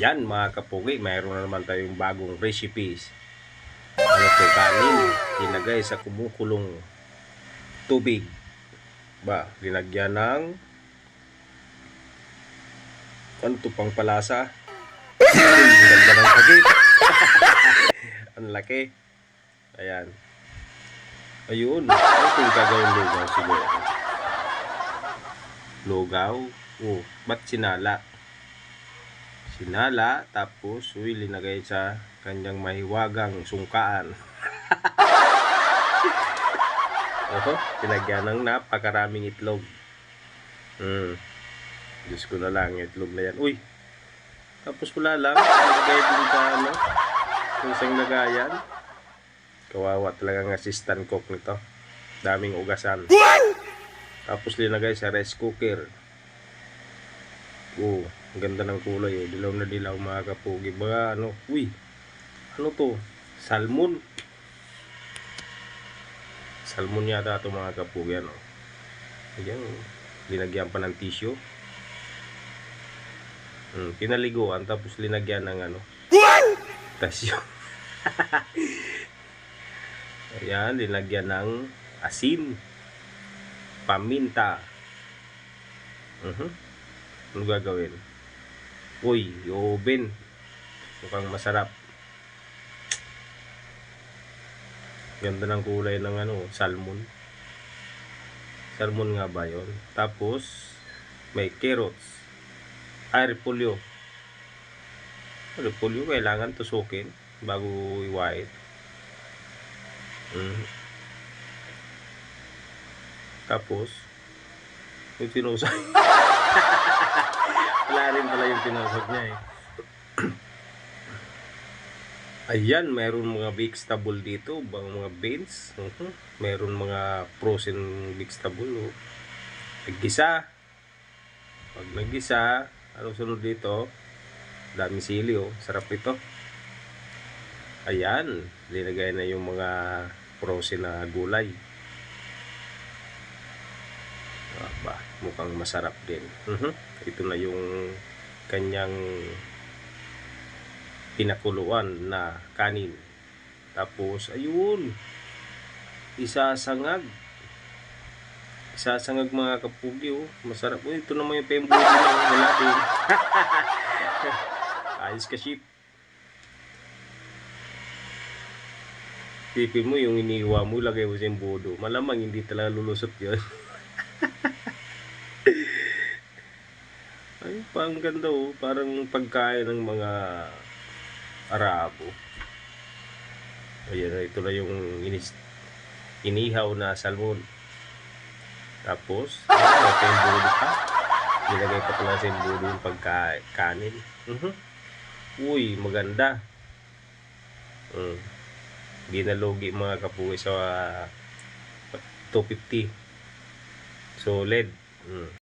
Yan mga kapugi, mayroon na naman tayong bagong recipes. Ano to kanin, ilagay sa kumukulong tubig. Ba, linagyan ng ano to pang palasa? Ang ganda ng kagit. ang laki. Ayan. Ayun. Ano itong gagawin lugaw siguro? Lugaw? Oh, ba't sinala? Sinala, tapos, uy, linagay sa kanyang mahiwagang sungkaan. Oho, pinagyan ng napakaraming itlog. Hmm. Diyos ko na lang, itlog na yan. Uy, tapos wala lang, nilagay din sa ano, isang lagayan. Kawawa talaga ang assistant cook nito. Daming ugasan. Tapos linagay sa rice cooker. Oh, ang ganda ng kulay oh. Dilaw na dilaw mga kapugi. Mga ano, uy, ano to? Salmon. Salmon yata ito mga kapugi ano. Ayan, linagyan pa ng tissue. Hmm, pinaliguan tapos linagyan ng ano. Tasyo. Ayan, linagyan ng asin. Paminta. Mhm. Ano gagawin? Uy, i-oven. Mukhang masarap. Ganda ng kulay ng ano, salmon. Salmon nga ba yun? Tapos, may carrots. Ay, repolyo. Repolyo, kailangan tusukin bago iwait. Mm. Tapos, yung tinusok. Rin pala yung tinusok niya eh. Ayan, mayroon mga vegetable dito, bang mga beans. Mhm. Mayroon mga frozen vegetable. Oh. Naggisa. Pag naggisa, ano sunod dito? Dami sili oh. Sarap ito. Ayan, linagay na yung mga frozen na gulay. Aba, mukhang masarap din. Mhm. Ito na yung kanyang pinakuluan na kanin. Tapos, ayun, isasangag. Isasangag mga kapugi, oh. Masarap. Oh, ito naman yung pembuli na wala din. Ayos ka, ship. Tipin mo yung iniwa mo, lagay mo sa embudo. Malamang hindi talaga lulusot yun. Ay, pang ganda oh. Parang pagkain ng mga Arabo. Ayan, ito na yung inis, inihaw na salmon. Tapos, ayun, may pembudo pa. Nilagay pa pala sa embudo yung pagkain. Mhm. Uy, maganda. Mm. Ginalogi mga kapuwi sa ah, 250. Solid. Mm.